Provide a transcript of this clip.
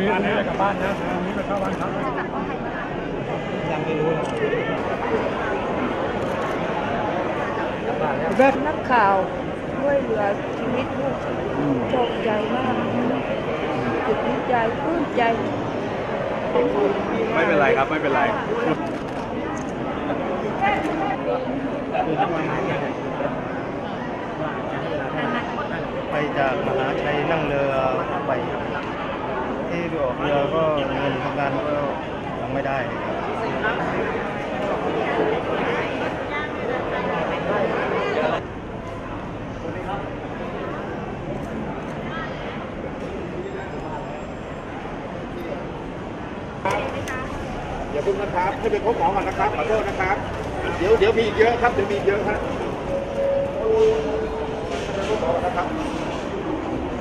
นนะกลับบ้านนะนี่ก็เข้าบ้านครับยังไม่รู้เลยนักข่าวช่วยเหลือชีวิตลูกโชคใจมากจุดดีใจปลื้มใจ ไม่เป็นไรครับไม่เป็นไรไปจากมหาชัยนั่งเรือไป ที่ไปออกเรือก็เงินทำงานก็ยังไม่ได้เลยครับอย่าพิ่งนะครับให้ไปพบหมอก่อนนะครับขอโทษนะครับ เดี๋ยวเดี๋ยวมีอีกเยอะครับเดี๋ยวมีอีกเยอะครับ